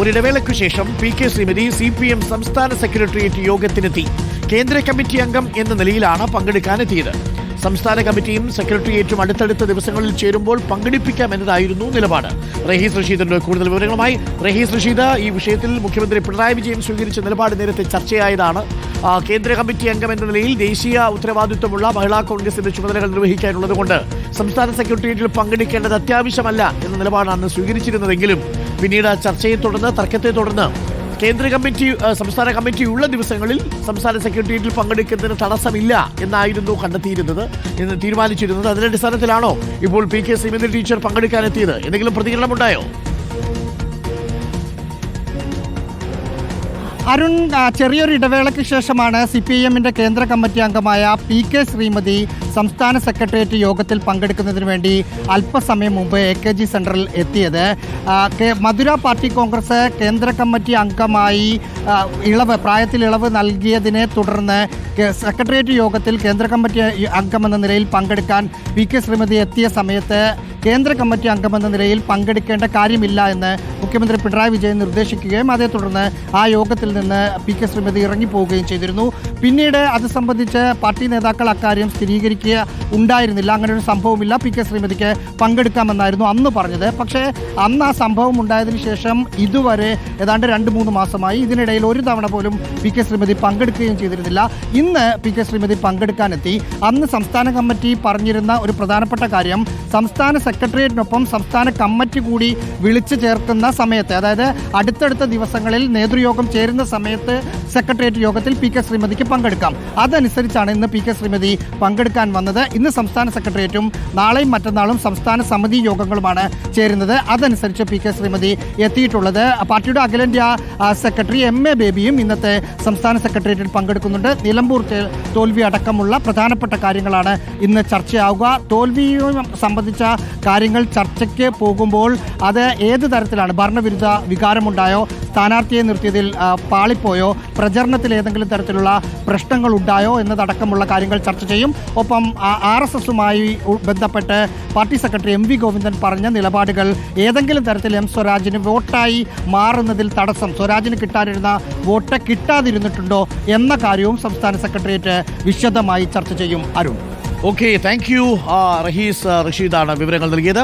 ഒരിടവേളയ്ക്കു ശേഷം P K Sreemathi C P M സംസ്ഥാന secretariat യോഗത്തിനെത്തി. കേന്ദ്ര കമ്മിറ്റി അംഗം എന്ന നിലയിലാണ് പങ്കെടുക്കാനെത്തിയത്. സംസ്ഥാന കമ്മിറ്റിയും സെക്രട്ടേറിയറ്റും അടുത്തടുത്ത ദിവസങ്ങളിൽ ചേരുമ്പോൾ പങ്കെടുപ്പിക്കാം എന്നതായിരുന്നു നിലപാട്. റഹീസ് റഷീദിന്റെ കൂടുതൽ വിവരങ്ങളുമായി റഹീസ് റഷീദ് ഈ വിഷയത്തിൽ മുഖ്യമന്ത്രി പിണറായി വിജയൻ സ്വീകരിച്ച നിലപാട് നേരത്തെ ചർച്ചയായതാണ്. കേന്ദ്ര കമ്മിറ്റി അംഗം എന്ന നിലയിൽ ദേശീയ ഉത്തരവാദിത്വമുള്ള മഹിളാ കോൺഗ്രസിന്റെ ചുമതലകൾ നിർവഹിക്കാനുള്ളതുകൊണ്ട് സംസ്ഥാന സെക്രട്ടേറിയറ്റിൽ പങ്കെടുക്കേണ്ടത് അത്യാവശ്യമല്ല എന്ന നിലപാടാണ് സ്വീകരിച്ചിരുന്നതെങ്കിലും പിന്നീട് ചർച്ചയെ തുടർന്ന് തർക്കത്തെ തുടർന്ന് കേന്ദ്ര കമ്മിറ്റി സംസ്ഥാന കമ്മിറ്റി ഉള്ള ദിവസങ്ങളിൽ സംസ്ഥാന സെക്രട്ടേറിയറ്റിൽ പങ്കെടുക്കുന്നതിന് തടസ്സമില്ല എന്നായിരുന്നു കണ്ടെത്തിയിരുന്നത് എന്ന് തീരുമാനിച്ചിരുന്നത്. അതിന്റെ അടിസ്ഥാനത്തിലാണോ ഇപ്പോൾ പി കെ ശ്രീമതി ടീച്ചർ പങ്കെടുക്കാനെത്തിയത്? എന്തെങ്കിലും പ്രതികരണമുണ്ടായോ? അരുൺ ചെറിയൊരു ഇടവേളയ്ക്ക് ശേഷമാണ് സി പി എമ്മിന്റെ കേന്ദ്ര കമ്മിറ്റി അംഗമായ പി കെ ശ്രീമതി സംസ്ഥാന സെക്രട്ടേറിയറ്റ് യോഗത്തിൽ പങ്കെടുക്കുന്നതിന് വേണ്ടി അല്പസമയം മുമ്പ് എ കെ ജി സെന്ററിൽ എത്തിയത്. മധുര പാർട്ടി കോൺഗ്രസ് കേന്ദ്ര കമ്മിറ്റി അംഗമായി ഇളവ് പ്രായത്തിൽ ഇളവ് നൽകിയതിനെ തുടർന്ന് സെക്രട്ടേറിയറ്റ് യോഗത്തിൽ കേന്ദ്ര കമ്മിറ്റി അംഗമെന്ന നിലയിൽ പങ്കെടുക്കാൻ പി കെ ശ്രീമതി എത്തിയ സമയത്ത് കേന്ദ്ര കമ്മിറ്റി അംഗമെന്ന നിലയിൽ പങ്കെടുക്കേണ്ട കാര്യമില്ല എന്ന് മുഖ്യമന്ത്രി പിണറായി വിജയൻ നിർദ്ദേശിക്കുകയും അതേ തുടർന്ന് ആ യോഗത്തിൽ നിന്ന് പി കെ ശ്രീമതി ഇറങ്ങിപ്പോവുകയും ചെയ്തിരുന്നു. പിന്നീട് അത് സംബന്ധിച്ച് പാർട്ടി നേതാക്കൾ അക്കാര്യം സ്ഥിരീകരിക്കുക ഉണ്ടായിരുന്നില്ല. അങ്ങനെ ഒരു സംഭവമില്ല. പി കെ ശ്രീമതിക്ക് പങ്കെടുക്കാമെന്നായിരുന്നു അന്ന് പറഞ്ഞത്. പക്ഷേ അന്ന് ആ സംഭവം ഉണ്ടായതിനു ശേഷം ഇതുവരെ ഏതാണ്ട് രണ്ട് മൂന്ന് മാസമായി ഇതിനിടയിൽ ഒരു തവണ പോലും പി കെ ശ്രീമതി പങ്കെടുക്കുകയും ചെയ്തിരുന്നില്ല. ഇന്ന് പി കെ ശ്രീമതി പങ്കെടുക്കാനെത്തി. അന്ന് സംസ്ഥാന കമ്മിറ്റി പറഞ്ഞിരുന്ന ഒരു പ്രധാനപ്പെട്ട കാര്യം സംസ്ഥാന സെക്രട്ടേറിയറ്റിനൊപ്പം സംസ്ഥാന കമ്മിറ്റി കൂടി വിളിച്ചു ചേർക്കുന്ന സമയത്ത് അതായത് അടുത്തടുത്ത ദിവസങ്ങളിൽ നേതൃയോഗം ചേരുന്ന സമയത്ത് സെക്രട്ടേറിയറ്റ് യോഗത്തിൽ പി കെ ശ്രീമതിക്ക് പങ്കെടുക്കാം. അതനുസരിച്ചാണ് ഇന്ന് പി കെ ശ്രീമതി പങ്കെടുക്കാൻ വന്നത്. ഇന്ന് സംസ്ഥാന സെക്രട്ടേറിയറ്റും നാളെയും മറ്റന്നാളും സംസ്ഥാന സമിതി യോഗങ്ങളുമാണ് ചേരുന്നത്. അതനുസരിച്ച് പി കെ ശ്രീമതി എത്തിയിട്ടുള്ളത്. പാർട്ടിയുടെ അഖിലേന്ത്യാ സെക്രട്ടറി എം എ ബേബിയും ഇന്നത്തെ സംസ്ഥാന സെക്രട്ടേറിയറ്റിൽ പങ്കെടുക്കുന്നുണ്ട്. നിലമ്പൂർ തോൽവി അടക്കമുള്ള പ്രധാനപ്പെട്ട കാര്യങ്ങളാണ് ഇന്ന് ചർച്ചയാവുക. തോൽവിയും സംബന്ധിച്ച കാര്യങ്ങൾ ചർച്ചയ്ക്ക് പോകുമ്പോൾ അത് ഏത് തരത്തിലാണ്? ഭരണവിരുദ്ധ വികാരമുണ്ടായോ? സ്ഥാനാർത്ഥിയെ നിർത്തിയതിൽ പാളിപ്പോയോ? പ്രചരണത്തിൽ ഏതെങ്കിലും തരത്തിലുള്ള പ്രശ്നങ്ങൾ ഉണ്ടായോ? എന്നതടക്കമുള്ള കാര്യങ്ങൾ ചർച്ച ചെയ്യും. ഒപ്പം ആർ എസ് എസുമായി ബന്ധപ്പെട്ട് party secretary M V Govindan പറഞ്ഞ നിലപാടുകൾ ഏതെങ്കിലും തരത്തിൽ എം സ്വരാജിന് വോട്ടായി മാറുന്നതിൽ തടസ്സം സ്വരാജിന് കിട്ടാനിരുന്ന വോട്ട് കിട്ടാതിരുന്നിട്ടുണ്ടോ? എന്ന കാര്യവും സംസ്ഥാന സെക്രട്ടേറിയറ്റ് വിശദമായി ചർച്ച ചെയ്യും. Arun. Okay thank you Rahees റഷീദാണ് വിവരങ്ങൾ നൽകിയത്.